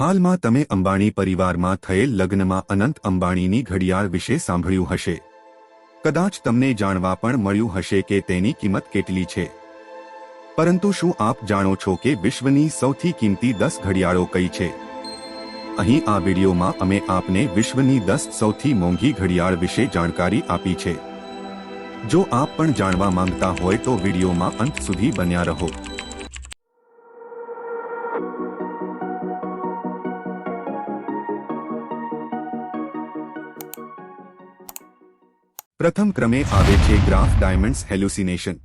હાલમાં તમે અંબાણી પરિવારમાં થયેલ લગ્નમાં અનંત અંબાણીની ઘડિયાળ વિશે સાંભળ્યું હશે. કદાચ તમને જાણવા પણ મળ્યું હશે કે તેની કિંમત કેટલી છે. પરંતુ શું આપ જાણો છો કે વિશ્વની સૌથી કિંમતી દસ ઘડિયાળો કઈ છે? અહીં આ વિડીયોમાં અમે આપને વિશ્વની દસ સૌથી મોંઘી ઘડિયાળ વિશે જાણકારી આપી છે. જો આપ પણ જાણવા માંગતા હોય તો વિડીયોમાં અંત સુધી બન્યા રહો. પ્રથમ ક્રમે આવે છે ગ્રાફ ડાયમંડ્સ હેલ્યુસિનેશન.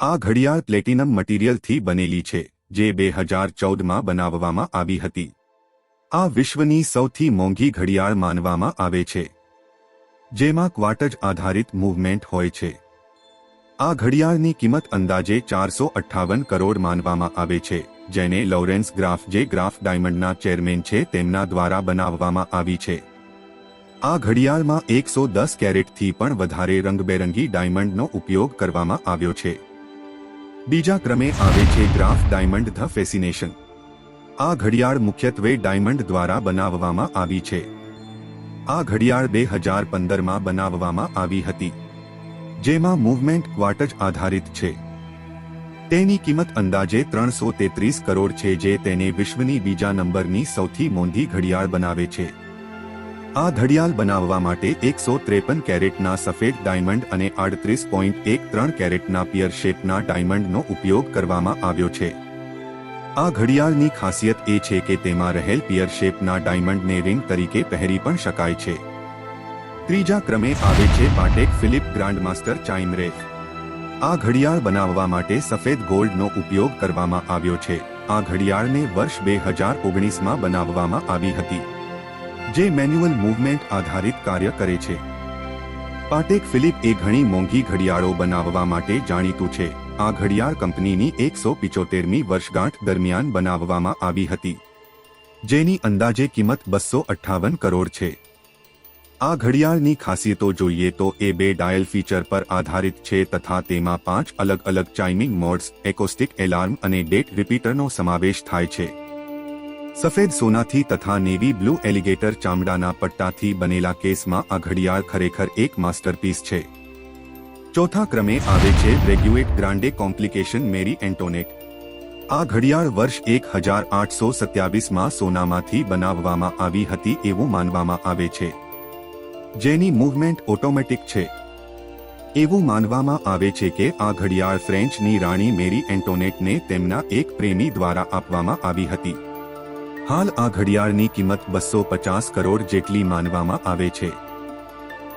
આ ઘડિયાળ પ્લેટિનમ મટીરિયલથી બનેલી છે, જે બે હજાર ચૌદમાં બનાવવામાં આવી હતી. આ વિશ્વની સૌથી મોંઘી ઘડિયાળ માનવામાં આવે છે, જેમાં ક્વાર્ટજ આધારિત મૂવમેન્ટ હોય છે. આ ઘડિયાળની કિંમત અંદાજે ચારસો અઠ્ઠાવન કરોડ માનવામાં આવે છે, જેને લોરેન્સ ગ્રાફ જે ગ્રાફ ડાયમંડના ચેરમેન છે તેમના દ્વારા બનાવવામાં આવી છે. આ ઘડિયાળમાં એકસો દસ કેરેટથી પણ વધારે રંગબેરંગી ડાયમંડનો ઉપયોગ કરવામાં આવ્યો છે. બીજા ક્રમે આવે છે ગ્રાફ ડાયમંડ ધ ફેસિનેશન. આ ઘડિયાળ મુખ્યત્વે ડાયમંડ દ્વારા બનાવવામાં આવી છે. આ ઘડિયાળ બે હજાર પંદરમાં બનાવવામાં આવી હતી, જેમાં મૂવમેન્ટ ક્વાર્ટજ આધારિત છે. તેની કિંમત અંદાજે ત્રણસો તેત્રીસ કરોડ છે, જે તેને વિશ્વની બીજા નંબરની સૌથી મોંઘી ઘડિયાળ બનાવે છે. આ ઘડિયાળ બનાવવા માટે એકસો ત્રેપન કેરેટના સફેદ ડાયમંડ અને આડત્રીસ પોઈન્ટ એક ત્રણ કેરેટના પિયર શેપના ડાયમંડનો ઉપયોગ કરવામાં આવ્યો છે. આ ઘડિયાળની ખાસિયત એ છે કે તેમાં રહેલ પિયર શેપના ડાયમંડને રિંગ તરીકે પહેરી પણ શકાય છે. ત્રીજા ક્રમે આવે છે Patek Philippe grandmaster chime ref આ ઘડિયાળ બનાવવા માટે સફેદ ગોલ્ડનો ઉપયોગ કરવામાં આવ્યો છે. આ ઘડિયાળને વર્ષ બે હજાર ઓગણીસમાં બનાવવામાં આવી હતી. જે મેન્યુઅલ મૂવમેન્ટ આધારિત કાર્ય કરે છે. પાટેક ફિલિપ એ ઘણી મોંઘી ઘડિયાળો બનાવવા માટે જાણીતું છે. આ ઘડિયાળ કંપનીની એકસો પિચોતેરમી વર્ષગાંઠ દરમિયાન બનાવવામાં આવી હતી, જેની અંદાજે કિંમત બસો અઠ્ઠાવન કરોડ છે. આ ઘડિયાળની ખાસિયતો જોઈએ તો એ બે ડાયલ ફીચર પર આધારિત છે તથા તેમાં પાંચ અલગ અલગ ચાઇમિંગ મોડ્સ, એકોસ્ટિક એલાર્મ અને ડેટ રિપીટરનો સમાવેશ થાય છે. સફેદ સોનાથી તથા નેવી બ્લુ એલિગેટર ચામડાના પટ્ટાથી બનેલા કેસમાં આ ઘડિયાળ ખરેખર એક માસ્ટરપીસ છે. ચોથા ક્રમે આવે છે રેગ્યુએટ ગ્રાન્ડે કોમ્પ્લિકેશન મેરી એન્ટોનેટ. આ ઘડિયાળ વર્ષ એક હજાર આઠસો સત્યાવીસમાં સોનામાંથી બનાવવામાં આવી હતી એવું માનવામાં આવે છે. જેની મૂવમેન્ટ ઓટોમેટિક છે. એવું માનવામાં આવે છે કે આ ઘડિયાળ ફ્રેન્ચની રાણી મેરી એન્ટોનેટને તેમના એક પ્રેમી દ્વારા આપવામાં આવી હતી. હાલ આ ઘડિયાળની કિંમત બસો પચાસ કરોડ જેટલી માનવામાં આવે છે.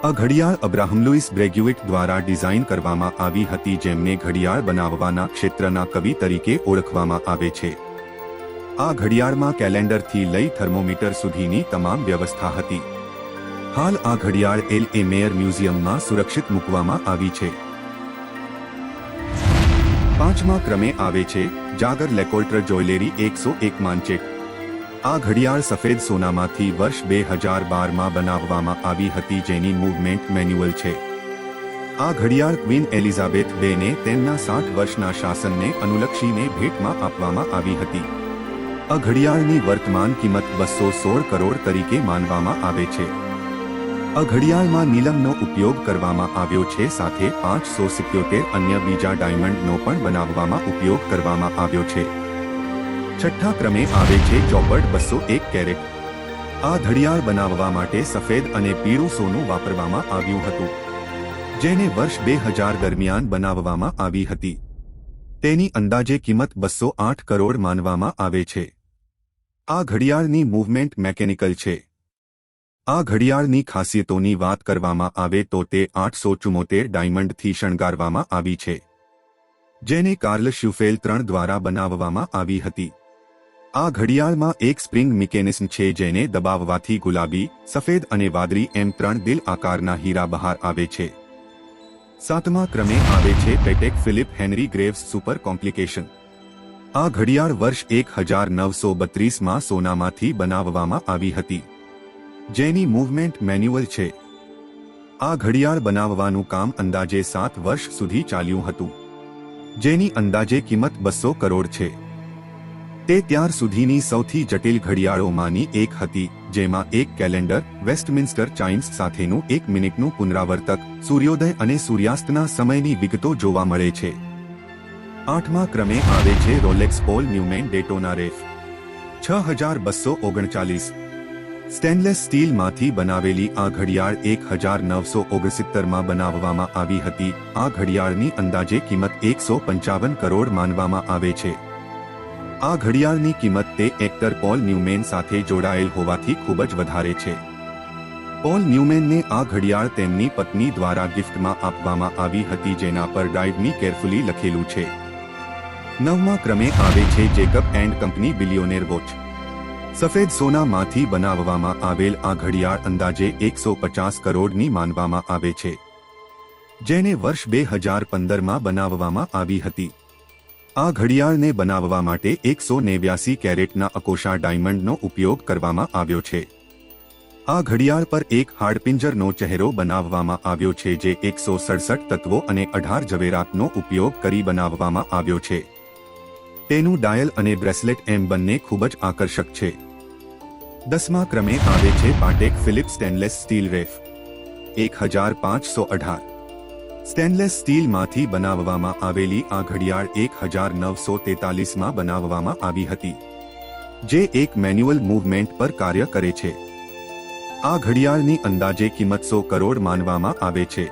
આ ઘડિયાળ અબ્રાહમ લુઇસ બ્રેગ્યુઇટ દ્વારા ડિઝાઇન કરવામાં આવી હતી જેમને ઘડિયાળ બનાવવાના ક્ષેત્રના કવિ તરીકે ઓળખવામાં આવે છે. આ ઘડિયાળમાં કેલેન્ડરથી લઈ થર્મોમીટર સુધીની તમામ વ્યવસ્થા હતી. હાલ આ ઘડિયાળ એલ એ મેયર મ્યુઝિયમમાં સુરક્ષિત મૂકવામાં આવી છે. પાંચમા ક્રમે આવે છે, જાગર લેકોલ્ટર જોયલેરી એકસો એક માનચેટ. આ ઘડિયાળ સફેદ સોનામાંથી વર્ષ બે હજાર બારમાં બનાવવામાં આવી હતી જેની મૂવમેન્ટ મેન્યુઅલ છે. આ ઘડિયાળ ક્વીન એલિઝાબેથ બેને તેમના સાઠ વર્ષના શાસનને અનુલક્ષીને ભેટમાં આપવામાં આવી હતી. આ ઘડિયાળની વર્તમાન કિંમત બસો સોળ કરોડ તરીકે માનવામાં આવે છે. આ ઘડિયાળમાં નીલમનો ઉપયોગ કરવામાં આવ્યો છે સાથે પાંચસો સિત્યોતેર અન્ય બીજા ડાયમંડનો પણ બનાવવામાં ઉપયોગ કરવામાં આવ્યો છે. છઠ્ઠા ક્રમે આવે છે ચોપડ બસો એક કેરેટ. આ ઘડિયાળ બનાવવા માટે સફેદ અને પીળું સોનું વાપરવામાં આવ્યું હતું, જેને વર્ષ બે હજાર દરમિયાન બનાવવામાં આવી હતી. તેની અંદાજે કિંમત બસો આઠ કરોડ માનવામાં આવે છે. આ ઘડિયાળની મૂવમેન્ટ મેકેનિકલ છે. આ ઘડિયાળની ખાસિયતોની વાત કરવામાં આવે તો તે આઠસો ચુમ્મોતેર ડાયમંડથી શણગારવામાં આવી છે, જેને કાર્લ શ્યુફેલ ત્રણ દ્વારા બનાવવામાં આવી હતી. આ ઘડિયાળમાં એક સ્પ્રિંગ મિકેનિઝમ છે જેને દબાવવાથી ગુલાબી, સફેદ અને વાદળી એમ ત્રણ દિલ આકારના હીરા બહાર આવે છે. સાતમા ક્રમે આવે છે Patek Philippe Henry Graves super complication. આ ઘડિયાળ વર્ષ એક હજાર નવસો બત્રીસમાં સોનામાંથી બનાવવામાં આવી હતી. જેની મૂવમેન્ટ મેન્યુઅલ છે. આ ઘડિયાળ બનાવવાનું કામ અંદાજે સાત વર્ષ સુધી ચાલ્યું હતું. જેની અંદાજે કિંમત બસો કરોડ છે. તે ત્યાર સુધીની સૌથી જટિલ ઘડિયાળોમાંની એક હતી, જેમાં એક કેલેન્ડર, વેસ્ટમિન્સ્ટર ચાઇમ્સ સાથેનું એક મિનિટનું પુનરાવર્તક, સૂર્યોદય અને સૂર્યાસ્તના સમયની વિગતો જોવા મળે છે. આઠમા ક્રમે આવે છે Rolex Paul Newman Daytona ref. છ હજાર બસો ઓગણચાલીસ. સ્ટેનલેસ સ્ટીલમાંથી બનાવેલી આ ઘડિયાળ એક હજાર નવસો ઓગણસિત્તરમાં બનાવવામાં આવી હતી. આ ઘડિયાળની અંદાજે કિંમત એકસો પંચાવન કરોડ માનવામાં આવે છે. આ ઘડિયાળની કિંમત તે એક્ટર પોલ ન્યુમેન સાથે જોડાયેલ હોવાથી ખૂબ જ વધારે છે. પોલ ન્યુમેનને આ ઘડિયાળ તેમની પત્ની દ્વારા ગિફ્ટમાં આપવામાં આવી હતી જેના પર ડાઇવની કેરફુલી લખેલું છે. નવમા ક્રમે આવે છે Jacob and company billionaire watch. સફેદ સોનામાંથી બનાવવામાં આવેલ આ ઘડિયાળ અંદાજે એકસો પચાસ કરોડની માનવામાં આવે છે. જેને વર્ષ બે હજાર પંદરમાં બનાવવામાં આવી હતી. આ ઘડિયાળને બનાવવા માટે એકસો નેવ્યાસી કેરેટના અકોશા ડાયમંડનો ઉપયોગ કરવામાં આવ્યો છે. આ ઘડિયાળ પર એક હાડપિંજરનો ચહેરો બનાવવામાં આવ્યો છે જે એકસો સડસઠ તત્વો અને અઢાર ઝવેરાતનો ઉપયોગ કરી બનાવવામાં આવ્યો છે. તેનું ડાયલ અને બ્રેસલેટ એમ બંને ખૂબ જ આકર્ષક છે. દસમા ક્રમે આવે છે Patek Philippe stainless steel ref એક હજાર પાંચસો અઢાર. સ્ટેનલેસ સ્ટીલમાંથી બનાવવામાં આવેલી આ ઘડિયાળ એક હજાર નવસો તેતાલીસમાં બનાવવામાં આવી હતી, જે એક મેન્યુઅલ મૂવમેન્ટ પર કાર્ય કરે છે. આ ઘડિયાળની અંદાજે કિંમત સો કરોડ માનવામાં આવે છે.